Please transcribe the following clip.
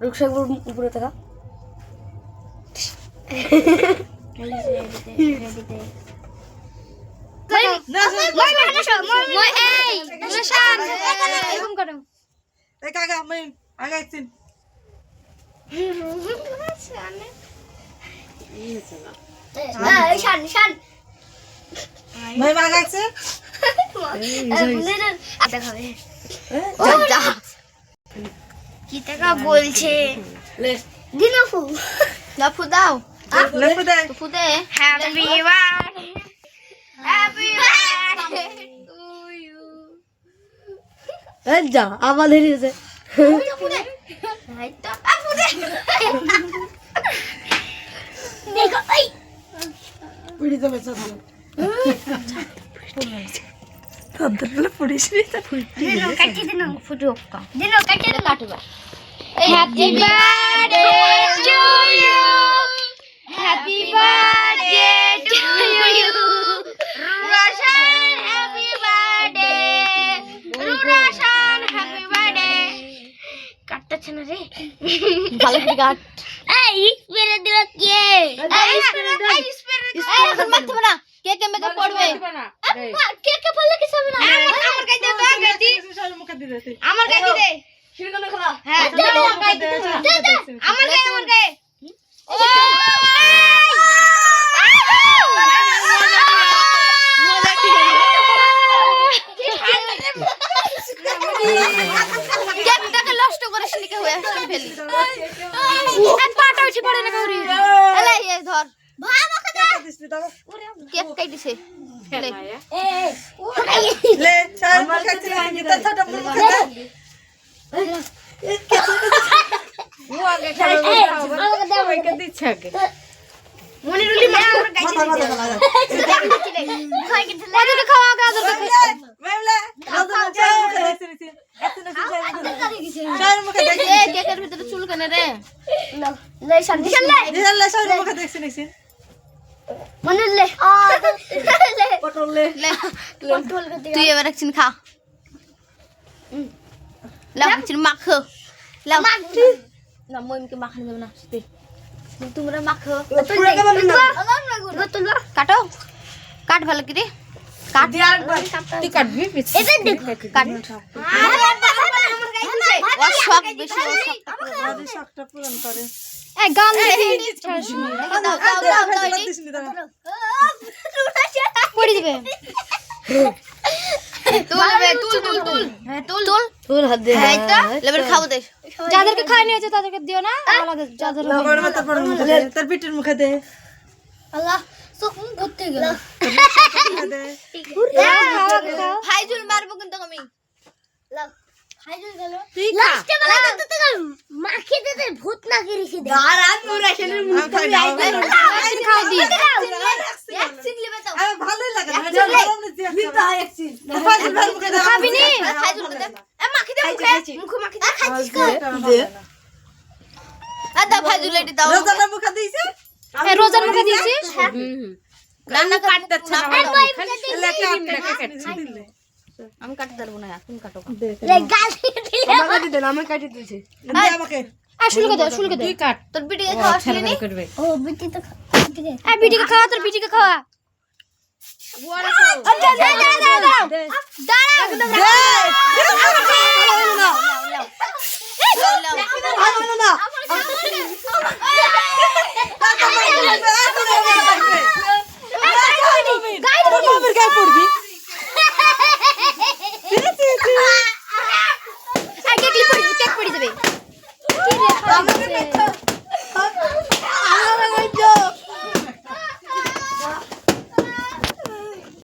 রুকসাক উপরে থাকা। এই কি টাকা বলছে। লে দিনাফু। লাফু দাও। লেপে দে। লাফু দে। Happy birthday happy birthday to you এই যা আবার লাফু দে। তো লাফু দে। দেখো এই। পিড়ি যাবে চল। তাদের পুলিশ দিনো ফুটো কা দিনো কাটি দিনো কাটবা happy birthday to you happy birthday to you রুরাশান happy birthday রুরাশান হ্যাপি বার্থডে কাটতেছ না রে ভালো করে কাট এই স্প্রে দিল কে এই স্প্রে এই স্প্রে এখন মারতে না কে কে মেকআপ করবে কে কে বললে কিছু হবে না? আমার গাই দে তো গাই দি মুখে দিলে তুই আমার গাই দে? শিরকনে খোলা। হ্যাঁ দে দে আমার গায়ে দে দে আমার গায়ে আমার গায়ে। কেকটাকে নষ্ট করিস নি হয়ে ফেলি। এক পাটা উঠে পড়ে না গৌরী এলে এই ধর। কেক কাটিছে। লে লে চার মুখে দিলে গীতা ছোট মুখে দে মনিরুলি মা আমার গায়ে মাথা মাথা লাগা ওদেরকে খাওয়া আগে ওদেরকে মেমলে চার মুখে। দেখছিস চার মুখে। দেখছিস এ কেকের ভিতরে চুল কেনে রে? লে তুই এবার একদিন খা লাও একদিন মাখো লাও না মইমকে মাখানো যাবে না তুই তোমরা মাখো পুরো কেমন না কাটো কাট ভালো করে কাট তুই কাটবি এটা দেখো কাট ও বেশি ও শখ আরে শখটা পূরণ করে এ গান দাও দাও দাও দাও দাও দিস নি দাও পড়ে হ্যাঁ যাদেরকে নিয়েছে তাদেরকে দিও না। আলাদা যাদের বড় মাথা বড় মুখে দে তোর পিঠের মুখে দে। আল্লাহ সুকুন করতে গেল। ফাইজুল মারবো কিন্তু আমি। হাইজুল গেল। তুই লাস্টে বেলা তো তো মাখি দে দে ভূত না গিরিছে দে। ভ্যাকসিন খাও দি রোজার মুখে দিয়েছিস? লেখা দিলে। আমি কাটতে পারব না তুমি কাটো। আমাকে আমি কাটি দিয়েছি। দে আমাকে। আর শুলকে দে শুলকে দে। তোর বিটিকে খাওয়া ও বিটি তো আছে এই বিটিকে খাওয়া। আগে ক্লিপ পড়ে যাবে? কি রে আমাকে